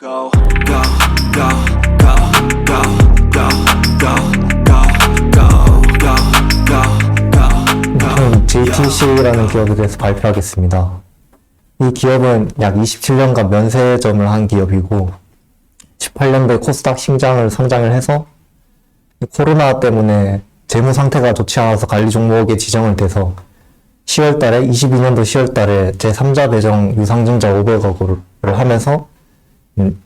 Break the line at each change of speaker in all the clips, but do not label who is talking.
Go, go, go, go, go, go, go, go, go, go, go,
JTC라는 기업에 대해서 발표하겠습니다. 이 기업은 약 27년간 면세점을 한 기업이고 18년도에 코스닥 신장을 상장을 해서 코로나 때문에 재무 상태가 좋지 않아서 관리 종목에 지정을 돼서 10월 달에 22년도 10월 달에 제3자 배정 유상증자 500억을 하면서 음,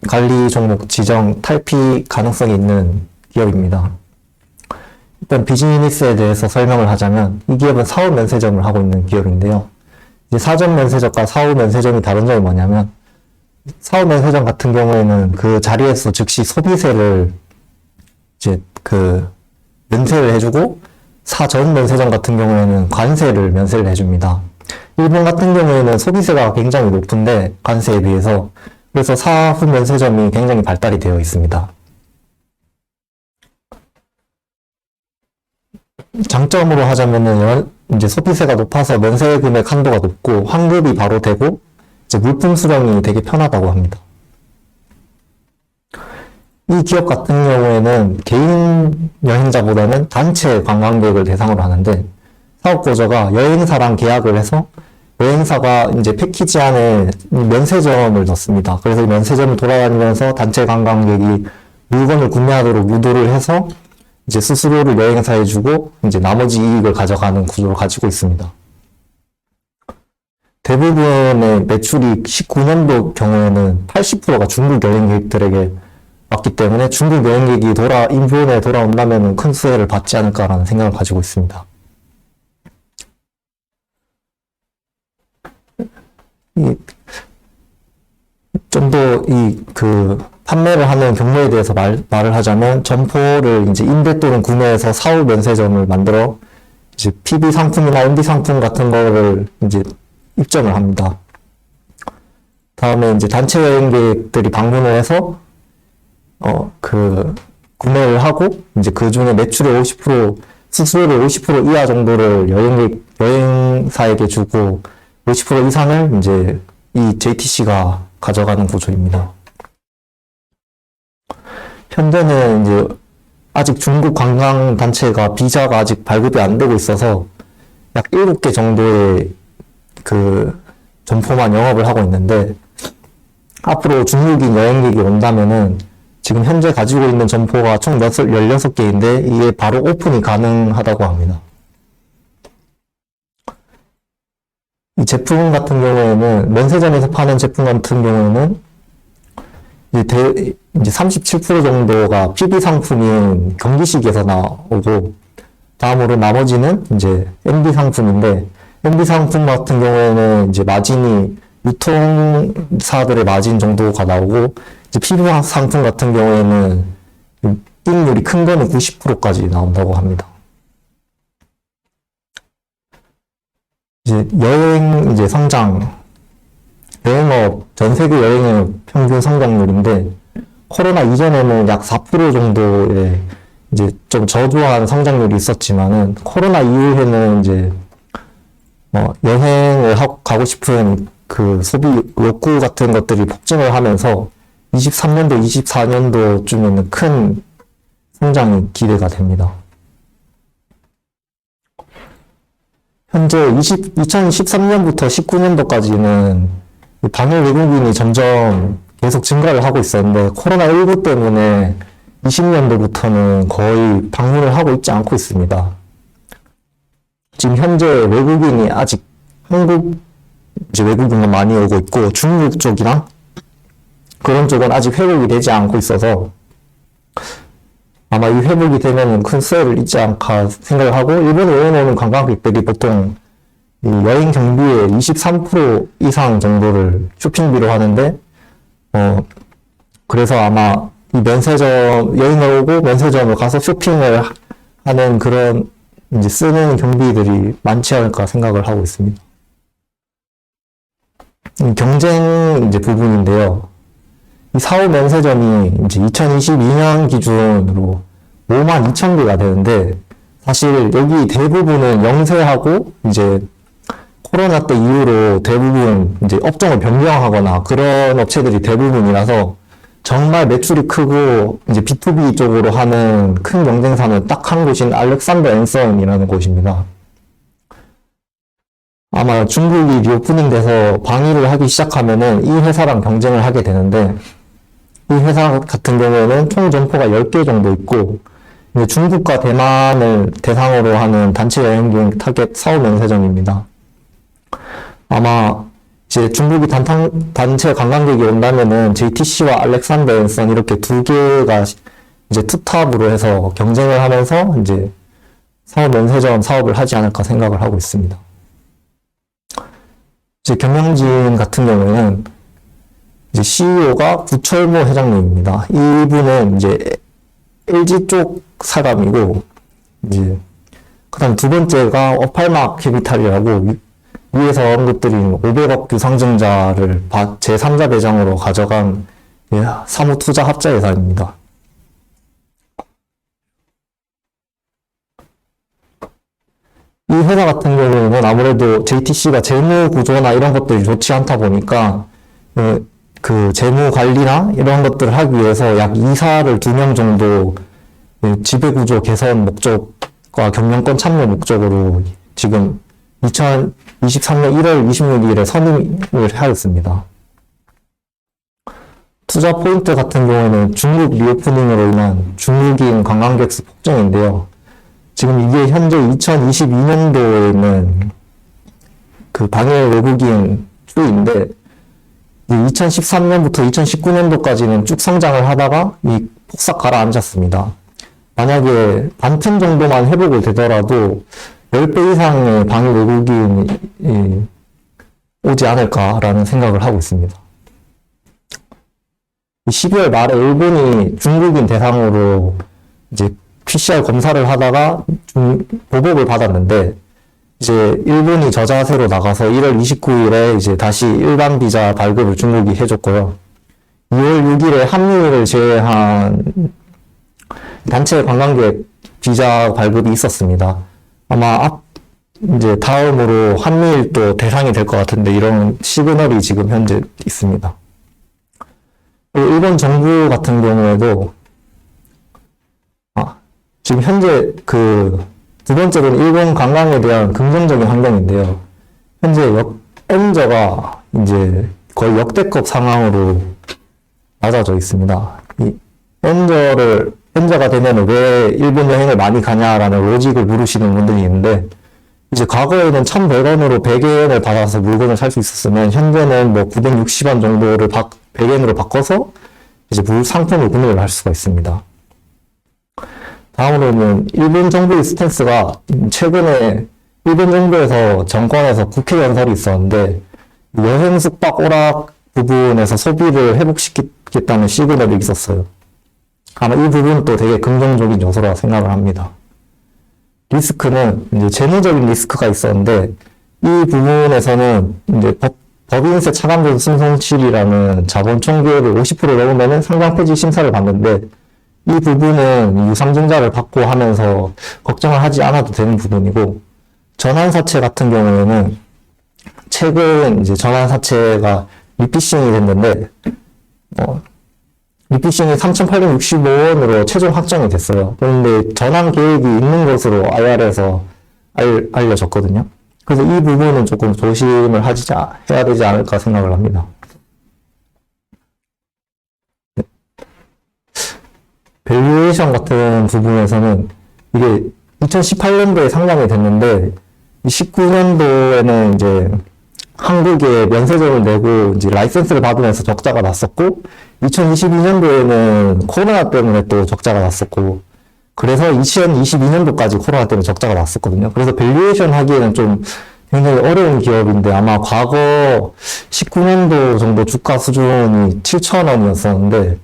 관리 종목 지정 탈피 가능성이 있는 기업입니다. 일단 비즈니스에 대해서 설명을 하자면 이 기업은 사후 면세점을 하고 있는 기업인데요. 이제 사전 면세점과 사후 면세점이 다른 점이 뭐냐면 사후 면세점 같은 경우에는 그 자리에서 즉시 소비세를 이제 그 면세를 해주고 사전 면세점 같은 경우에는 관세를 면세를 해줍니다. 일본 같은 경우에는 소비세가 굉장히 높은데 관세에 비해서 그래서 사후 면세점이 굉장히 발달이 되어 있습니다. 장점으로 하자면은 연- 이제 소비세가 높아서 면세 금액 한도가 높고 환급이 바로 되고 이제 물품 수령이 되게 편하다고 합니다. 이 기업 같은 경우에는 개인 여행자보다는 단체 관광객을 대상으로 하는데 사업 구조가 여행사랑 계약을 해서 여행사가 이제 패키지 안에 이 면세점을 넣습니다. 그래서 이 면세점을 돌아다니면서 단체 관광객이 물건을 구매하도록 유도를 해서 이제 수수료를 여행사에 주고 이제 나머지 이익을 가져가는 구조를 가지고 있습니다. 대부분의 매출이 19년도 경우에는 80%가 중국 여행객들에게 왔기 때문에 중국 여행객이 돌아 인도에 돌아온다면 큰 수혜를 받지 않을까라는 생각을 가지고 있습니다. 좀 더 이 그 판매를 하는 경로에 대해서 말, 말을 하자면 점포를 이제 임대 또는 구매해서 사후 면세점을 만들어 이제 PB 상품이나 MB 상품 같은 거를 이제 입점을 합니다. 다음에 이제 단체 여행객들이 방문을 해서 어 그 구매를 하고 이제 그 중에 매출의 50% 수수료를 50% 이하 정도를 여행객 여행사에게 주고 50% 이상을 이제 이 JTC가 가져가는 구조입니다. 현재는 이제 아직 중국 관광 단체가 비자가 아직 발급이 안 되고 있어서 약 7개 정도의 그 점포만 영업을 하고 있는데 앞으로 중국인 여행객이 온다면은 지금 현재 가지고 있는 점포가 총 16개인데 이게 바로 오픈이 가능하다고 합니다. 이 제품 같은 경우에는 면세점에서 파는 제품 같은 경우에는 이제, 대, 이제 37% 정도가 PB 상품인 경기식에서 나오고 다음으로 나머지는 이제 MB 상품인데 MB 상품 같은 경우에는 이제 마진이 유통사들의 마진 정도가 나오고 이제 PB 상품 같은 경우에는 이익률이 큰 거는 90%까지 나온다고 합니다. 이제 여행 이제 성장 여행업 전 세계 여행의 평균 성장률인데 코로나 이전에는 약 4% 정도의 이제 좀 저조한 성장률이 있었지만은 코로나 이후에는 이제 어, 여행을 하고 가고 싶은 그 소비 욕구 같은 것들이 폭증을 하면서 23년도, 24년도쯤에는 큰 성장이 기대가 됩니다. 현재 20, 2013년부터 19년도까지는 방역 외국인이 점점 계속 증가를 하고 있었는데 코로나19 때문에 20년도부터는 거의 방문을 하고 있지 않고 있습니다. 지금 현재 외국인이 아직 한국 이제 외국인만 많이 오고 있고 중국 쪽이랑 그런 쪽은 아직 회복이 되지 않고 있어서 아마 이 회복이 되면 큰 수혜를 잊지 않을까 생각을 하고 일본에 여행 오는 관광객들이 보통 이 여행 경비의 23% 이상 정도를 쇼핑비로 하는데 어 그래서 아마 이 면세점 여행을 오고 면세점을 가서 쇼핑을 하- 하는 그런 이제 쓰는 경비들이 많지 않을까 생각을 하고 있습니다. 이 경쟁 이제 부분인데요. 이 사후 면세점이 이제 2022년 기준으로 5만 2천 개가 되는데 사실 여기 대부분은 영세하고 이제 코로나 때 이후로 대부분 이제 업종을 변경하거나 그런 업체들이 대부분이라서 정말 매출이 크고 이제 B2B 쪽으로 하는 큰 경쟁사는 딱 한 곳인 알렉산더 앤선이라는 곳입니다. 아마 중국이 리오프닝 돼서 방위를 하기 시작하면은 이 회사랑 경쟁을 하게 되는데 이 회사 같은 경우에는 총 점포가 10개 정도 있고 중국과 대만을 대상으로 하는 단체 여행 비행 타겟 사업 면세점입니다. 아마 이제 중국이 단탕, 단체 관광객이 온다면은 JTC와 알렉산더 앤선 이렇게 두 개가 이제 투탑으로 해서 경쟁을 하면서 이제 사업 면세점 사업을 하지 않을까 생각을 하고 있습니다. 이제 경영진 같은 경우에는 이제 CEO가 구철모 회장님입니다. 이분은 이제 LG 쪽 사람이고 이제 그다음 두 번째가 어팔막 캐피탈이라고 위- 위에서 언급드린 500억 유상증자를 바- 제3자 배당으로 가져간 예, 사무투자 합자 예산입니다. 이 회사 같은 경우는 아무래도 JTC가 재무 구조나 이런 것들이 좋지 않다 보니까 어, 그 재무 관리나 이런 것들을 하기 위해서 약 이사를 두 명 정도 예, 지배 구조 개선 목적과 경영권 참여 목적으로 지금 2023년 1월 26일에 선임을 하였습니다. 투자 포인트 같은 경우에는 중국 리오프닝으로 인한 중국인 관광객 수 폭증인데요. 지금 이게 현재 2022년도에는 그 방해 외국인 수인데 2013년부터 2019년도까지는 쭉 성장을 하다가 이 폭삭 가라앉았습니다. 만약에 반틈 정도만 회복을 되더라도 10배 이상의 방해 외국인이 오지 않을까라는 생각을 하고 있습니다. 12월 말에 일본이 중국인 대상으로 이제 PCR 검사를 하다가 중- 보복을 받았는데 이제 일본이 저자세로 나가서 1월 29일에 이제 다시 일반 비자 발급을 중국이 해줬고요. 2월 6일에 한미를 제외한 단체 관광객 비자 발급이 있었습니다. 아마 앞 이제 다음으로 한미일도 대상이 될 것 같은데 이런 시그널이 지금 현재 있습니다. 일본 정부 같은 경우에도 아, 지금 현재 그 두 번째로는 일본 관광에 대한 긍정적인 환경인데요. 현재 역, 엔저가 이제 거의 역대급 상황으로 낮아져 있습니다. 이 엔저를 엔저가 되면 왜 일본 여행을 많이 가냐라는 로직을 물으시는 분들이 있는데 이제 과거에는 1,100원으로 100엔을 받아서 물건을 살 수 있었으면 현재는 뭐 960원 정도를 바, 100엔으로 바꿔서 이제 물 상품을 구매를 할 수가 있습니다. 다음으로는 일본 정부의 스탠스가 최근에 일본 정부에서 정권에서 국회 연설이 있었는데 여행 숙박 오락 부분에서 소비를 회복시키겠다는 시그널이 있었어요. 아마 이 부분도 되게 긍정적인 요소라 생각을 합니다. 리스크는 이제 재무적인 리스크가 있었는데 이 부분에서는 이제 법, 법인세 차감전 승손실이라는 자본 총계를 50% 넘으면 상장 폐지 심사를 받는데 이 부분은 유상증자를 받고 하면서 걱정을 하지 않아도 되는 부분이고 전환사채 같은 경우에는 최근 이제 전환사채가 리피싱이 됐는데 어, 리피싱이 3,865원으로 최종 확정이 됐어요. 그런데 전환 계획이 있는 것으로 IR에서 알, 알려졌거든요. 그래서 이 부분은 조금 조심을 하지, 자- 해야 되지 않을까 생각을 합니다. 밸류에이션 같은 부분에서는 이게 2018년도에 상장이 됐는데 19년도에는 이제 한국에 면세점을 내고 이제 라이센스를 받으면서 적자가 났었고 2022년도에는 코로나 때문에 또 적자가 났었고 그래서 2022년도까지 코로나 때문에 적자가 났었거든요. 그래서 밸류에이션 하기에는 좀 굉장히 어려운 기업인데 아마 과거 19년도 정도 주가 수준이 7,000원이었었는데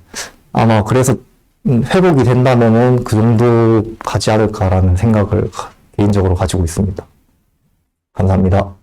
아마 그래서 음, 회복이 된다면은 그 정도 가지 않을까라는 생각을 가- 개인적으로 가지고 있습니다. 감사합니다.